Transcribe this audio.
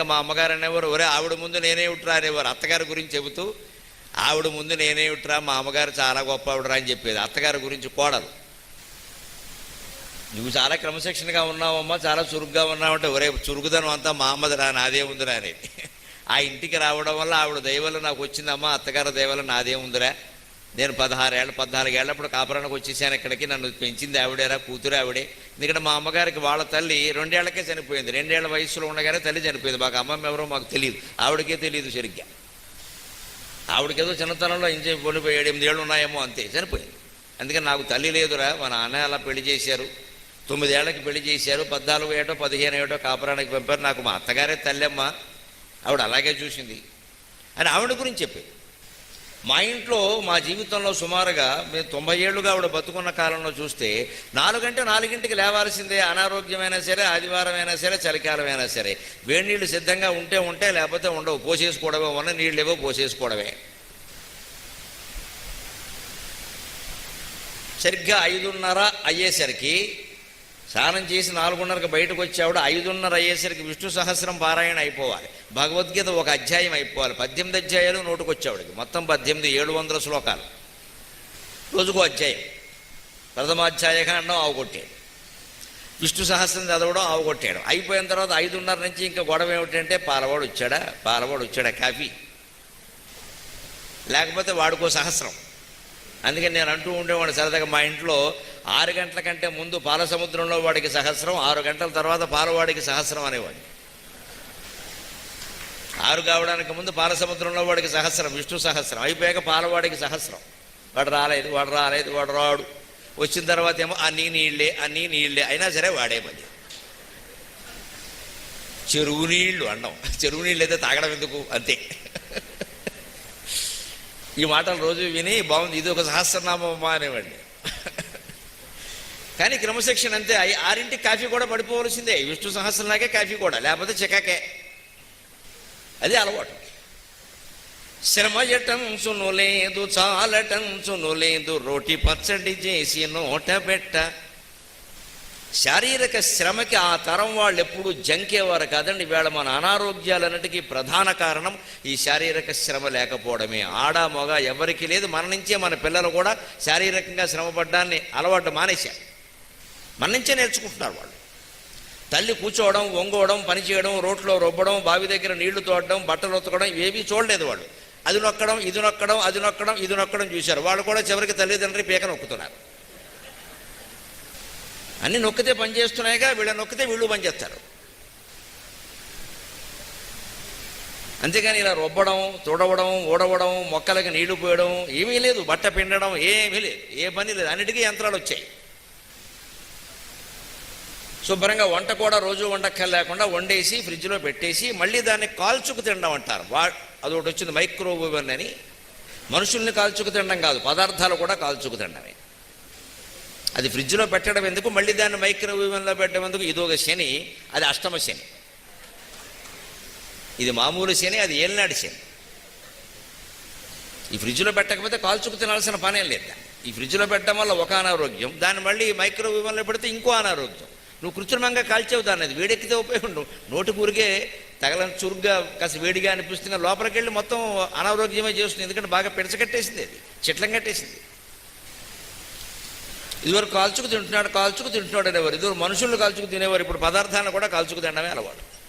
ఇంకా మా అమ్మగారు అనేవారు ఒరే ఆవిడ ముందు నేనే ఉట్రా అనేవారు. అత్తగారి గురించి చెబుతూ ఆవిడ ముందు నేనే ఉట్రా మా అమ్మగారు చాలా గొప్ప ఆవిడరా అని చెప్పేది. అత్తగారి గురించి కోడలు. నువ్వు చాలా క్రమశిక్షణగా ఉన్నావమ్మా చాలా చురుగ్గా ఉన్నావంటే ఒరే చురుకుదనం అంతా మా అమ్మదిరా నాదే ఉందిరా అనేది ఆ ఇంటికి రావడం వల్ల ఆవిడ దయవల్ల నాకు వచ్చిందమ్మా అత్తగారి దయవల్ల నాదే ఉందిరా. నేను పదహారేళ్ళ పద్నాలుగేళ్ళప్పుడు కాపురానికి వచ్చేసాను ఇక్కడికి. నన్ను పెంచింది ఆవిడేరా కూతురు ఆవిడే. ఎందుకంటే మా అమ్మగారికి వాళ్ళ తల్లి రెండేళ్ళకే చనిపోయింది. రెండేళ్ళ వయసులో ఉండగానే తల్లి చనిపోయింది. మాకు అమ్మమ్మ ఎవరో మాకు తెలియదు. ఆవిడకే తెలియదు సరిగ్గా. ఆవిడకేదో చిన్నతనంలో ఇంచే పోలిపోయి ఏడు ఎనిమిది ఏళ్ళు ఉన్నాయేమో అంతే చనిపోయింది. అందుకని నాకు తల్లి లేదురా. మా నాన్న అలా పెళ్ళి చేశారు. తొమ్మిదేళ్ళకి పెళ్ళి చేశారు. పద్నాలుగు ఏటో పదిహేను ఏటో కాపురానికి పంపారు. నాకు మా అత్తగారే తల్లెమ్మ. ఆవిడ అలాగే చూసింది. అని ఆవిడ గురించి చెప్పేది మా ఇంట్లో మా జీవితంలో సుమారుగా మేము తొంభై ఏళ్ళుగా ఆవిడ బతుకున్న కాలంలో చూస్తే నాలుగంటే నాలుగింటికి లేవాల్సిందే అనారోగ్యమైనా సరే ఆదివారమైనా సరే చలికాలమైనా సరే. వేడి నీళ్ళు సిద్ధంగా ఉంటే ఉంటే లేకపోతే ఉండవు. పోసేసుకోవడమే. ఉన్న నీళ్ళు ఏవో పోసేసుకోవడమే. సరిగ్గా ఐదున్నర అయ్యేసరికి స్నానం చేసి నాలుగున్నరకు బయటకు వచ్చావిడ ఐదున్నర అయ్యేసరికి విష్ణు సహస్రం పారాయణ అయిపోవాలి. భగవద్గీత ఒక అధ్యాయం అయిపోవాలి. పద్దెనిమిది అధ్యాయాలు నోటుకు మొత్తం పద్దెనిమిది ఏడు వందల శ్లోకాలు. రోజుకో అధ్యాయం. ప్రథమాధ్యాయకాండం ఆవుకొట్టాడు విష్ణు సహస్రం చదవడం ఆవుకొట్టాడు అయిపోయిన తర్వాత ఐదున్నర నుంచి ఇంకా గొడవ ఏమిటంటే పాలవాడు వచ్చాడా? పాలవాడు వచ్చాడా? కాఫీ. లేకపోతే వాడుకో సహస్రం. అందుకని నేను అంటూ ఉండేవాడు సరదాగా మా ఇంట్లో ఆరు గంటల కంటే ముందు పాల సముద్రంలో వాడికి సహస్రం ఆరు గంటల తర్వాత పాలవాడికి సహస్రం అనేవాడు ఆరు కావడానికి ముందు పాల సముద్రంలో వాడికి సహస్రం విష్ణు సహస్రం. అయిపోయాక పాలవాడికి సహస్రం. వాడు రాలేదు వాడు రాలేదు వాడు రాడు. వచ్చిన తర్వాత ఏమో అన్నీ నీళ్ళే అన్నీ నీళ్ళే. అయినా సరే వాడే పది చెరువు నీళ్ళు అన్నం. చెరువు నీళ్ళు అయితే తాగడం ఎందుకు? అంతే. ఈ మాటలు రోజు విని బాగుంది. ఇది ఒక సహస్రనామమ్మా అనేవాడిని. కానీ క్రమశిక్షణ అంతే. ఆరింటికి కాఫీ కూడా పడిపోవలసిందే. విష్ణు సహస్రంలాగే కాఫీ కూడా లేకపోతే చికాకే. అది అలవాటు. శ్రమయటం లేదు చాలటం లేదు రోటి పచ్చడి చేసి నోట పెట్ట. శారీరక శ్రమకి ఆ తరం వాళ్ళు ఎప్పుడు జంకేవారు కాదండి. వేళ మన అనారోగ్యాలన్నిటికీ ప్రధాన కారణం ఈ శారీరక శ్రమ లేకపోవడమే. ఆడ మగ ఎవరికి లేదు. మన నుంచే మన పిల్లలు కూడా శారీరకంగా శ్రమపడ్డాన్ని అలవాటు మానేశారు. మన నుంచే నేర్చుకుంటున్నారు వాళ్ళు. తల్లి కూర్చోవడం వంగోవడం పనిచేయడం రోడ్లో రొబ్బడం బావి దగ్గర నీళ్ళు తోడడం బట్టలు ఉతకడం ఇవేవి చూడలేదు వాళ్ళు. అది నొక్కడం ఇది నొక్కడం అది నొక్కడం ఇది నొక్కడం చూశారు. వాళ్ళు కూడా చివరికి తల్లిదండ్రి పీక నొక్కుతున్నారు. అన్ని నొక్కితే పనిచేస్తున్నాయిగా వీళ్ళ నొక్కితే వీళ్ళు పని చేస్తారు. అంతేగాని ఇలా రొబ్బడం తుడవడం ఊడవడం మొక్కలకి నీళ్ళు పోయడం ఏమీ లేదు. బట్ట పిండడం ఏమీ లేదు. ఏ పని లేదు. అన్నిటికీ యంత్రాలు వచ్చాయి. శుభ్రంగా వంట కూడా రోజు వంటక్కలు లేకుండా వండేసి ఫ్రిడ్జ్లో పెట్టేసి మళ్ళీ దాన్ని కాల్చుకు తినడం అంటారు. వా అదొకటి వచ్చింది మైక్రోవేవ్ అని. మనుషుల్ని కాల్చుకు తినడం కాదు. పదార్థాలు కూడా కాల్చుకు తినడమే. అది ఫ్రిడ్జ్లో పెట్టడం ఎందుకు? మళ్ళీ దాన్ని మైక్రోవేవ్లో పెట్టడం ఎందుకు? ఇదొక శని అది అష్టమ శని. ఇది మామూలు శని అది ఏలినాడు శని. ఈ ఫ్రిడ్జ్లో పెట్టకపోతే కాల్చుకు తినాల్సిన పనేం లేదు. ఈ ఫ్రిడ్జ్లో పెట్టడం వల్ల ఒక అనారోగ్యం దాన్ని మళ్ళీ మైక్రోవేవ్లో పెడితే ఇంకో అనారోగ్యం. నువ్వు కృత్రిమంగా కాల్చేవు దాన్ని అది వేడెక్కితే ఉపయోగం నోటి కూరికే తగలని చురుగ్గా కాస్త వేడిగా అనిపిస్తున్న లోపలికి వెళ్ళి మొత్తం అనారోగ్యమే చేస్తుంది. ఎందుకంటే బాగా పెడచగట్టేసింది అది చిట్లం కట్టేసింది. ఇదివరకు కాల్చుకు తింటున్నాడు కాల్చుకు తింటున్నాడు అనేవారు. ఇదివరకు మనుషులను కాల్చుకు తినేవారు. ఇప్పుడు పదార్థాలను కూడా కాల్చుకు తినడమే అలవాటు.